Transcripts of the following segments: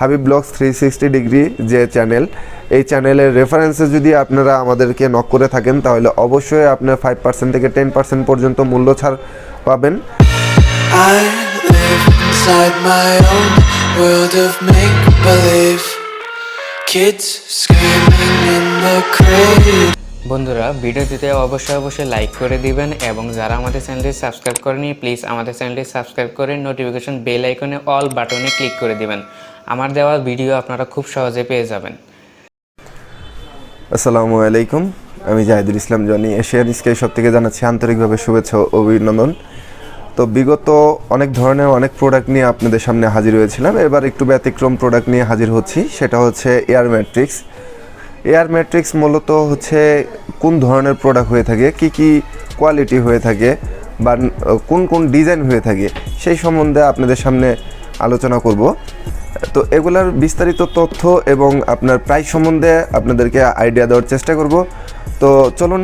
Habib blogs three sixty degree যে channel এই চ্যানেলের রেফারেন্সে যদি আপনারা আমাদেরকে নক করে থাকেন তাহলে অবশ্যই আপনার ফাইভ পার্সেন্ট থেকে টেন পার্সেন্ট পর্যন্ত মূল্য ছাড় পাবেন. বন্ধুরা ভিডিওটিতে অবশ্যই অবশ্যই লাইক করে দিবেন এবং যারা আমাদের চ্যানেলটি সাবস্ক্রাইব করেনি প্লিজ আমাদের চ্যানেলটি সাবস্ক্রাইব করে নোটিফিকেশন বেল আইকনে অল বাটনে ক্লিক করে দিবেন। আমার দেওয়া ভিডিও আপনারা খুব সহজে পেয়ে যাবেন। আসসালামু আলাইকুম, আমি জাহিদুল ইসলাম জনি, এশিয়ান স্কাই সব থেকে জানাচ্ছি আন্তরিকভাবে শুভেচ্ছা অভিনন্দন। তো বিগত অনেক ধরনের অনেক প্রোডাক্ট নিয়ে আপনাদের সামনে হাজির হয়েছিলাম, এবার একটু ব্যতিক্রম প্রোডাক্ট নিয়ে হাজির হচ্ছি, সেটা হচ্ছে এয়ার ম্যাট্রিক্স এয়ার ম্যাট্রিক্স মূলত হচ্ছে কোন ধরনের প্রোডাক্ট হয়ে থাকে, কি কি কোয়ালিটি হয়ে থাকে, বা কোন কোন ডিজাইন হয়ে থাকে, সেই সম্বন্ধে আপনাদের সামনে আলোচনা করব। তো এগুলার বিস্তারিত তথ্য এবং আপনার প্রাইস সম্বন্ধে আপনাদেরকে আইডিয়া দেওয়ার চেষ্টা করব। তো চলুন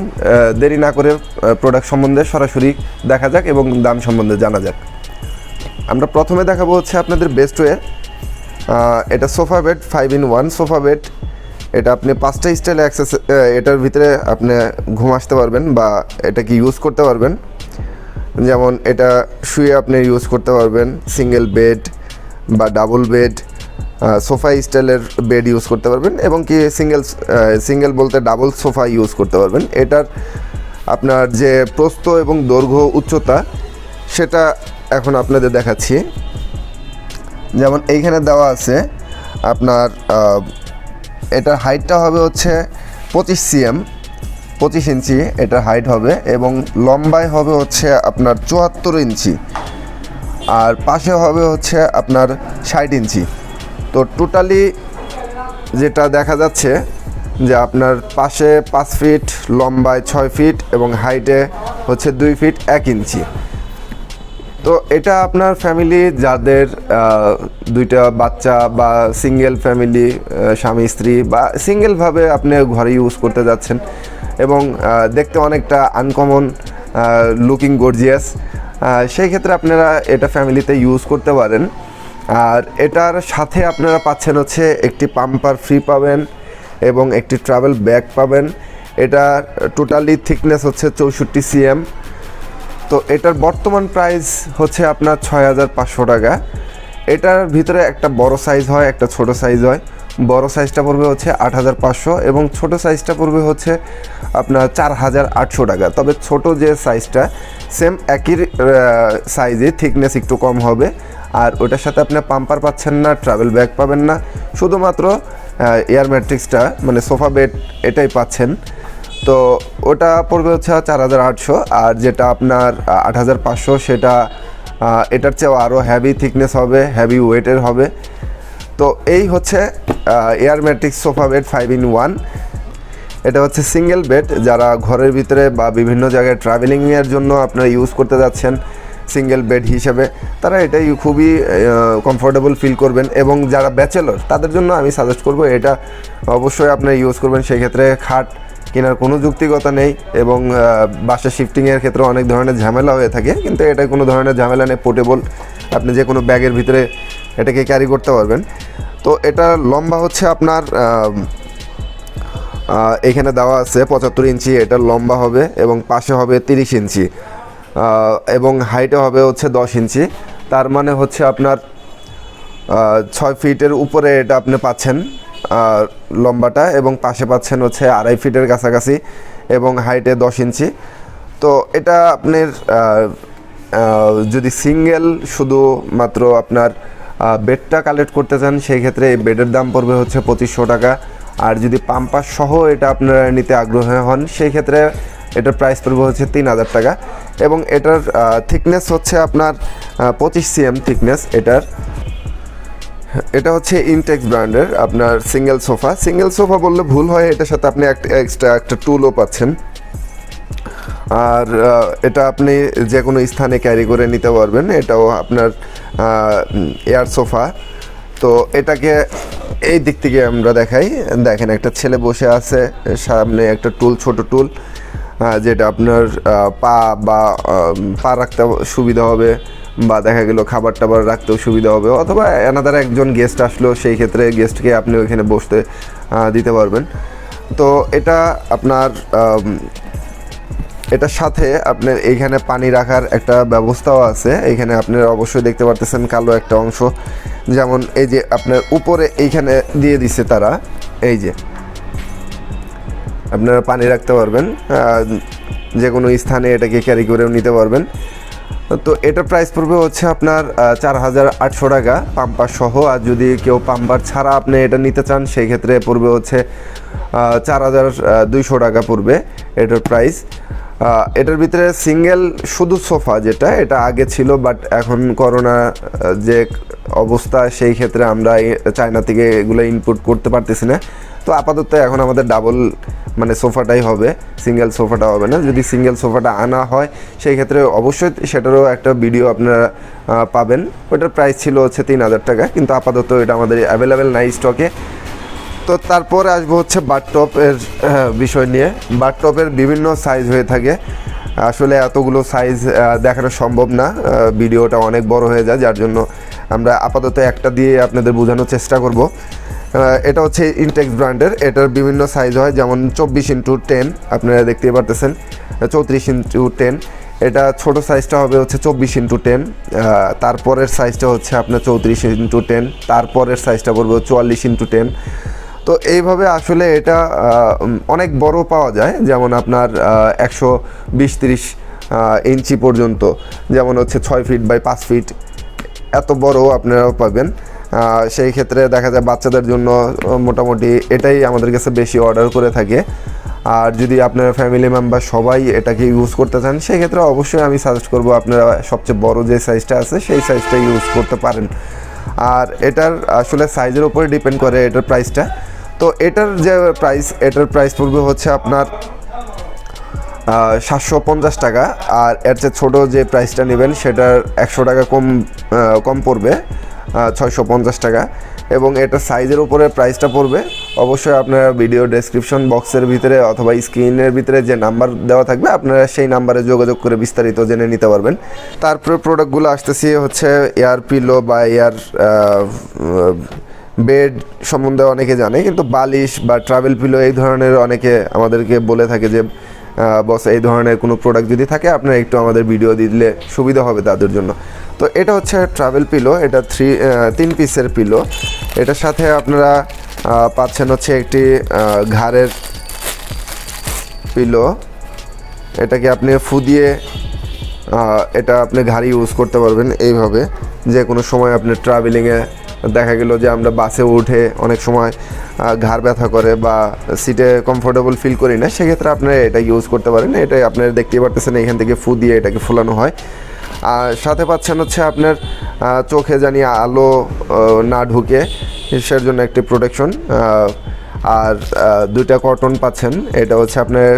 দেরি না করে প্রোডাক্ট সম্বন্ধে সরাসরি দেখা যাক এবং দাম সম্বন্ধে জানা যাক। আমরা প্রথমে দেখাবো হচ্ছে আপনাদের বেস্ট ওয়ে এটা sofa bed five in one sofa bed এটা আপনি পাঁচটা স্টাইলে অ্যাক্সেস এটার ভিতরে আপনি ঘুম আসতে পারবেন বা এটাকে ইউজ করতে পারবেন। যেমন এটা শুয়ে আপনি ইউজ করতে পারবেন সিঙ্গেল বেড বা ডাবল বেড সোফা স্টাইলের বেড ইউজ করতে পারবেন এবং কি সিঙ্গেল সিঙ্গেল বলতে ডাবল সোফা ইউজ করতে পারবেন। এটার আপনার যে প্রস্থ এবং দৈর্ঘ্য উচ্চতা, সেটা এখন আপনাদের দেখাচ্ছি। যেমন এইখানে দেওয়া আছে আপনার এটার হাইটটা হবে হচ্ছে পঁচিশ সিএম পঁচিশ ইঞ্চি এটার হাইট হবে এবং লম্বায় হবে হচ্ছে আপনার চুয়াত্তর ইঞ্চি। আর পাশে হবে হচ্ছে আপনার ষাট ইঞ্চি। তো টোটালি যেটা দেখা যাচ্ছে যে আপনার পাশে পাঁচ ফিট লম্বায় ছয় ফিট এবং হাইটে হচ্ছে দুই ফিট এক ইঞ্চি। তো এটা আপনার ফ্যামিলি যাদের দুইটা বাচ্চা বা সিঙ্গেল ফ্যামিলি স্বামী, স্ত্রী বা সিঙ্গেলভাবে আপনি ঘরে ইউজ করতে যাচ্ছেন এবং দেখতে অনেকটা আনকমন লুকিং গর্জিয়াস সেই ক্ষেত্রে আপনারা এটা ফ্যামিলিতে ইউজ করতে পারেন। আর এটার সাথে আপনারা পাচ্ছেন হচ্ছে একটি পাম্পার ফ্রি পাবেন এবং একটি ট্রাভেল ব্যাগ পাবেন। এটা টোটালি থিকনেস হচ্ছে চৌষট্টি সিএম তো এটার বর্তমান প্রাইস হচ্ছে আপনার ছয় হাজার পাঁচশো টাকা। এটার ভিতরে একটা বড় সাইজ হয়, একটা ছোট সাইজ হয়। বড় সাইজটা পড়বে হচ্ছে আট হাজার পাঁচশো এবং ছোট সাইজটা পড়বে হচ্ছে আপনার চার হাজার আটশো টাকা। তবে ছোট যে সাইজটা সেম একই সাইজে থিকনেস একটু কম হবে। আর ওটার সাথে আপনি পাম্পার পাচ্ছেন না ট্রাভেল ব্যাগ পাবেন না। শুধুমাত্র এয়ার ম্যাট্রিক্সটা মানে সোফা বেড এটাই পাচ্ছেন। তো ওটা পড়বে হচ্ছে চার হাজার আটশো আর যেটা আপনার আট হাজার পাঁচশো সেটা এটার চেয়েও আরও হ্যাভি থিকনেস হবে হ্যাভি ওয়েটের হবে। তো এই হচ্ছে air matrix sofa bed five in one এটা হচ্ছে সিঙ্গেল বেড যারা ঘরের ভিতরে বা বিভিন্ন জায়গায় ট্রাভেলিংয়ের জন্য আপনারা ইউজ করতে যাচ্ছেন সিঙ্গেল বেড হিসেবে, তারা এটাই খুবই কমফোর্টেবল ফিল করবেন। এবং যারা ব্যাচেলর তাদের জন্য আমি সাজেস্ট করব এটা অবশ্যই আপনারা ইউজ করবেন। সেক্ষেত্রে খাট কেনার কোনো যুক্তিগতা নেই এবং বাসা শিফটিংয়ের ক্ষেত্রে অনেক ধরনের ঝামেলা হয়ে থাকে। কিন্তু এটা কোনো ধরনের ঝামেলা নেই পোর্টেবল আপনি যে কোনো ব্যাগের ভিতরে এটাকে ক্যারি করতে পারবেন। তো এটা লম্বা হচ্ছে আপনার এখানে দেওয়া আছে পঁচাত্তর ইঞ্চি এটার লম্বা হবে এবং পাশে হবে তিরিশ ইঞ্চি এবং হাইটে হবে হচ্ছে দশ ইঞ্চি। তার মানে হচ্ছে আপনার ছয় ফিটের উপরে এটা আপনি পাচ্ছেন লম্বাটা, এবং পাশে পাচ্ছেন হচ্ছে আড়াই ফিটের কাছাকাছি এবং হাইটে দশ ইঞ্চি। তো এটা আপনার যদি সিঙ্গেল শুধু মাত্র আপনার বেডটা কালেক্ট করতে চান, সেই ক্ষেত্রে এই বেডের দাম পড়বে হচ্ছে পঁচিশশো টাকা। আর যদি পাম্পার সহ এটা আপনারা নিতে আগ্রহী হন, সেই ক্ষেত্রে এটার প্রাইস পড়বে হচ্ছে তিন হাজার টাকা। এবং এটার থিকনেস হচ্ছে আপনার পঁচিশ সিএম থিকনেস এটার। এটা হচ্ছে ইনটেক্স ব্র্যান্ডের আপনার সিঙ্গেল সোফা সিঙ্গেল সোফা বললে ভুল হয়, এটার সাথে আপনি একটা এক্সট্রা একটা টুলও পাচ্ছেন। আর এটা আপনি যে কোনো স্থানে ক্যারি করে নিতে পারবেন। এটাও আপনার এয়ার সোফা তো এটাকে এই দিক থেকে আমরা দেখাই। দেখেন একটা ছেলে বসে আছে, সামনে একটা টুল, ছোট টুল যেটা আপনার পা বা পা রাখতে সুবিধা হবে বা দেখা গেল খাবার টাবার রাখতেও সুবিধা হবে অথবা এনাদার একজন গেস্ট আসলো, সেই ক্ষেত্রে গেস্টকে আপনি ওইখানে বসতে দিতে পারবেন। তো এটা আপনার এটার সাথে আপনার এইখানে পানি রাখার একটা ব্যবস্থাও আছে। এইখানে আপনারা অবশ্যই দেখতে পারতেছেন কালো একটা অংশ। যেমন এই যে আপনার উপরে এইখানে দিয়ে দিছে তারা, এই যে। আপনারা পানি রাখতে পারবেন যে কোনো স্থানে এটাকে ক্যারি করেও নিতে পারবেন। তো এটার প্রাইস পড়বে হচ্ছে আপনার চার হাজার আটশো টাকা পাম্পার সহ। আর যদি কেউ পাম্পার ছাড়া আপনি এটা নিতে চান, সেই ক্ষেত্রে পড়বে হচ্ছে চার হাজার দুইশো টাকা পড়বে এটার প্রাইস এটার ভিতরে সিঙ্গেল শুধু সোফা যেটা, এটা আগে ছিল বাট এখন করোনা যে অবস্থা, সেই ক্ষেত্রে আমরা চায়না থেকে এগুলো ইনপুট করতে পারতেছি না। তো আপাতত এখন আমাদের ডাবল মানে সোফাটাই হবে সিঙ্গেল সোফাটা হবে না। যদি সিঙ্গেল সোফাটা আনা হয়, সেই ক্ষেত্রে অবশ্যই সেটারও একটা ভিডিও আপনারা পাবেন। ওটার প্রাইস ছিল হচ্ছে তিন হাজার টাকা, কিন্তু আপাতত এটা আমাদের অ্যাভেলেবেল নাই স্টকে তো তারপরে আসব হচ্ছে বাথটপের বিষয় নিয়ে। বাথটপের বিভিন্ন সাইজ হয়ে থাকে। আসলে এতগুলো সাইজ দেখানো সম্ভব না। ভিডিওটা অনেক বড় হয়ে যায়, যার জন্য আমরা আপাতত একটা দিয়ে আপনাদের বোঝানোর চেষ্টা করব। এটা হচ্ছে ইনটেক্স ব্র্যান্ডের এটার বিভিন্ন সাইজ হয়, যেমন চব্বিশ ইন্টু টেন আপনারা দেখতেই পারতেছেন। চৌত্রিশ ইন্টু টেন এটা ছোট সাইজটা হবে হচ্ছে চব্বিশ ইন্টু টেন তারপরের সাইজটা হচ্ছে আপনার চৌত্রিশ ইন্টু টেন তারপরের সাইজটা পড়বে চুয়াল্লিশ ইন্টু টেন তো এইভাবে আসলে এটা অনেক বড় পাওয়া যায়। যেমন আপনার একশো বিশ ইঞ্চি পর্যন্ত, যেমন হচ্ছে ছয় ফিট বাই পাঁচ ফিট, এত বড় আপনারাও পাবেন। সেই ক্ষেত্রে দেখা যায় বাচ্চাদের জন্য মোটামুটি এটাই আমাদের কাছে বেশি অর্ডার করে থাকে। আর যদি আপনার ফ্যামিলি মেম্বার সবাই এটাকে ইউজ করতে চান, সেই ক্ষেত্রে অবশ্যই আমি সাজেস্ট করব আপনারা সবচেয়ে বড় যে সাইজটা আছে, সেই সাইজটা ইউজ করতে পারেন। আর এটার আসলে সাইজের উপরে ডিপেন্ড করে এটার প্রাইসটা। তো এটার যে প্রাইস এটার প্রাইস পড়বে হচ্ছে আপনার সাতশো পঞ্চাশ টাকা। আর এর চেয়ে ছোটো যে প্রাইসটা নেবেন, সেটার একশো টাকা কম কম পড়বে ছয়শো পঞ্চাশ টাকা। এবং এটার সাইজের উপরে প্রাইসটা পড়বে। অবশ্যই আপনারা ভিডিও ডেসক্রিপশন বক্সের ভিতরে অথবা স্ক্রিনের ভিতরে যে নাম্বার দেওয়া থাকবে, আপনারা সেই নাম্বারে যোগাযোগ করে বিস্তারিত জেনে নিতে পারবেন। তারপরে প্রোডাক্টগুলো আসতেছি হচ্ছে এয়ার পিলো বা এয়ার বেড সম্বন্ধে অনেকে জানে, কিন্তু বালিশ বা ট্রাভেল পিলো এই ধরনের অনেকে আমাদেরকে বলে থাকে যে বস, এই ধরনের কোনো প্রোডাক্ট যদি থাকে, আপনারা একটু আমাদের ভিডিও দিলে সুবিধা হবে তাদের জন্য। তো এটা হচ্ছে ট্রাভেল পিলো এটা থ্রি তিন পিসের পিলো এটার সাথে আপনারা পাচ্ছেন হচ্ছে একটি ঘাড়ের পিলো এটাকে আপনি ফু দিয়ে এটা আপনি ঘাড়ি ইউজ করতে পারবেন। এইভাবে যে কোনো সময় আপনি ট্রাভেলিংয়ে দেখা গেল যে আমরা বাসে উঠে অনেক সময় ঘাড় ব্যথা করে বা সিটে কমফোর্টেবল ফিল করি না, সেক্ষেত্রে আপনি এটা ইউজ করতে পারেন। এটা আপনারা দেখতেই পারতেছেন, এখান থেকে ফু দিয়ে এটাকে ফুলানো হয়। আর সাথে পাচ্ছেন হচ্ছে আপনার চোখে জানি আলো না ঢুকে সেটার জন্য একটি প্রোটেকশন আর দুইটা কটন পাচ্ছেন। এটা হচ্ছে আপনার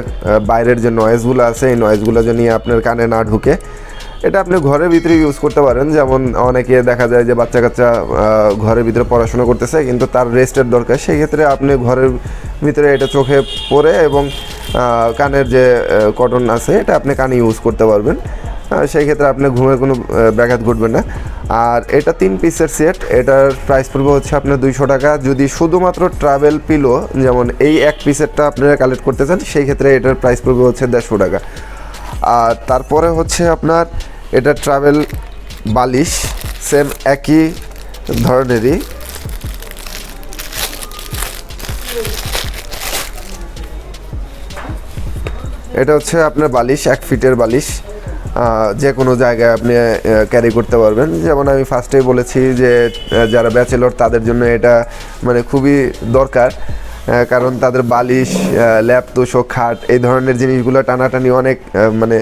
বাইরের যে নয়েজগুলো আছে, এই নয়েজগুলো যেন আপনার কানে না ঢুকে। এটা আপনি ঘরের ভিতরে ইউজ করতে পারেন। যেমন অনেকে দেখা যায় যে বাচ্চা কাচ্চা ঘরের ভিতরে পড়াশোনা করতেছে, কিন্তু তার রেস্টের দরকার। সেই ক্ষেত্রে আপনি ঘরের ভিতরে এটা চোখে পরে এবং কানের যে কটন আছে, এটা আপনি কানে ইউজ করতে পারবেন। সেই ক্ষেত্রে আপনি ঘুমের কোনো ব্যাঘাত ঘটবে না। আর এটা তিন পিসের সেট এটার প্রাইস পড়বে হচ্ছে আপনার দুইশো টাকা। যদি শুধুমাত্র ট্রাভেল পিলো যেমন এই এক পিসেরটা আপনারা কালেক্ট করতে চান সেই ক্ষেত্রে এটার প্রাইস পড়বে হচ্ছে দেড়শো টাকা। আর তারপরে হচ্ছে আপনার এটা ট্রাভেল বালিশ সেম একই ধরনেরই। এটা হচ্ছে আপনার বালিশ, এক ফিটের বালিশ। যে কোনো জায়গায় আপনি ক্যারি করতে পারবেন। যেমন আমি ফার্স্টেই বলেছি যে যারা ব্যাচেলর তাদের জন্য এটা মানে খুবই দরকার। কারণ তাদের বালিশ ল্যাপ, তোষক, খাট, এই ধরনের জিনিসগুলো টানাটানি অনেক মানে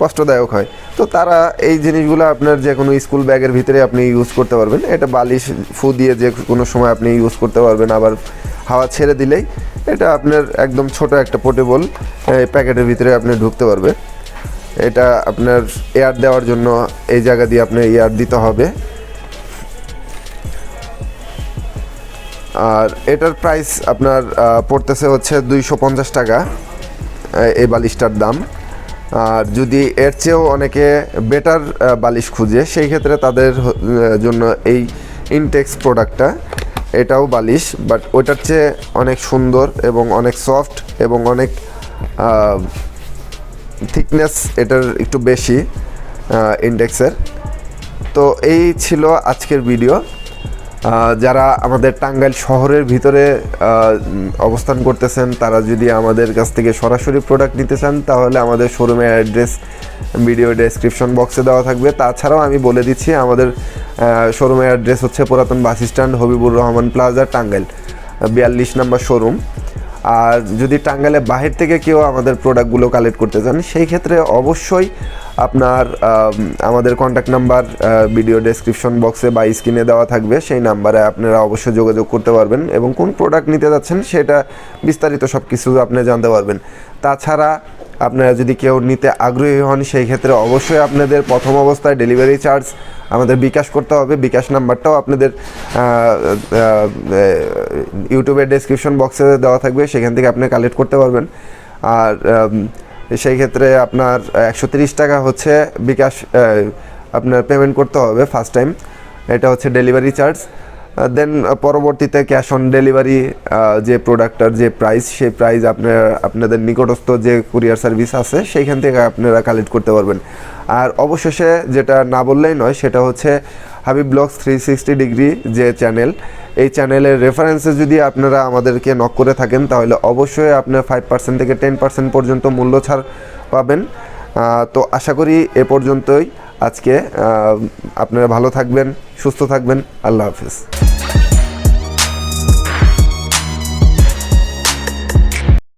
কষ্টদায়ক হয়। তো তারা এই জিনিসগুলো আপনার যে কোনো স্কুল ব্যাগের ভিতরে আপনি ইউজ করতে পারবেন। এটা বালিশ, ফু দিয়ে যে কোনো সময় আপনি ইউজ করতে পারবেন, আবার হাওয়া ছেড়ে দিলেই এটা আপনার একদম ছোট একটা পোর্টেবল প্যাকেটের ভিতরে আপনি ঢুকতে পারবে। এটা আপনার এয়ার দেওয়ার জন্য এই জায়গা দিয়ে আপনি এয়ার দিতে হবে। আর এটার প্রাইস আপনার পড়তেছে হচ্ছে দুইশো পঞ্চাশ টাকা এই বালিশটার দাম। আর যদি এর চেয়েও অনেকে বেটার বালিশ খুঁজে, সেই ক্ষেত্রে তাদের জন্য এই ইনটেক্স প্রোডাক্টটা এটাও বালিশ বাট ওটার চেয়ে অনেক সুন্দর এবং অনেক সফট এবং অনেক থিকনেস এটার একটু বেশি ইন্ডেক্সের তো এই ছিল আজকের ভিডিও যারা আমাদের টাঙ্গাইল শহরের ভিতরে অবস্থান করতেছেন, তারা যদি আমাদের কাছ থেকে সরাসরি প্রোডাক্ট নিতে চান, তাহলে আমাদের শোরুমের অ্যাড্রেস ভিডিও ডেসক্রিপশন বক্সে দেওয়া থাকবে। তাছাড়াও আমি বলে দিচ্ছি, আমাদের শোরুমের অ্যাড্রেস হচ্ছে পুরাতন bus stand, Habibur Rahman plaza, Tangail বিয়াল্লিশ নম্বর শোরুম আর যদি টাঙ্গাইলে বাহির থেকে কেউ আমাদের প্রোডাক্টগুলো কালেক্ট করতে চান, সেই ক্ষেত্রে অবশ্যই আপনার আমাদের কন্ট্যাক্ট নাম্বার ভিডিও ডেসক্রিপশন বক্সে বা স্ক্রিনে দেওয়া থাকবে। সেই নাম্বারে আপনারা অবশ্যই যোগাযোগ করতে পারবেন এবং কোন প্রোডাক্ট নিতে যাচ্ছেন সেটা বিস্তারিত সব কিছু আপনি জানতে পারবেন। তাছাড়া আপনারা যদি কেউ নিতে আগ্রহী হন, সেই ক্ষেত্রে অবশ্যই আপনাদের প্রথম অবস্থায় ডেলিভারি চার্জ আমাদের বিকাশ করতে হবে। বিকাশ নাম্বারটাও আপনাদের ইউটিউবের ডেসক্রিপশন বক্সে দেওয়া থাকবে। সেখান থেকে আপনি কালেক্ট করতে পারবেন। আর সেই ক্ষেত্রে আপনার একশো টাকা হচ্ছে বিকাশ আপনার পেমেন্ট করতে হবে ফার্স্ট টাইম এটা হচ্ছে ডেলিভারি চার্জ দেন পরবর্তীতে ক্যাশ অন ডেলিভারি যে প্রোডাক্টটার যে প্রাইস সেই প্রাইস আপনার, আপনাদের নিকটস্থ যে কুরিয়ার সার্ভিস আছে, সেইখান থেকে আপনারা কালেক্ট করতে পারবেন। আর অবশেষে যেটা না বললেই নয়, সেটা হচ্ছে Habib blogs three sixty degree যে চ্যানেল এই চ্যানেলের রেফারেন্সে যদি আপনারা আমাদেরকে নক করে থাকেন, তাহলে অবশ্যই আপনার ফাইভ পার্সেন্ট থেকে টেন পার্সেন্ট পর্যন্ত মূল্য ছাড় পাবেন। তো আশা করি এ পর্যন্তই। আজকে আপনারা ভালো থাকবেন, সুস্থ থাকবেন। আল্লাহ হাফিজ।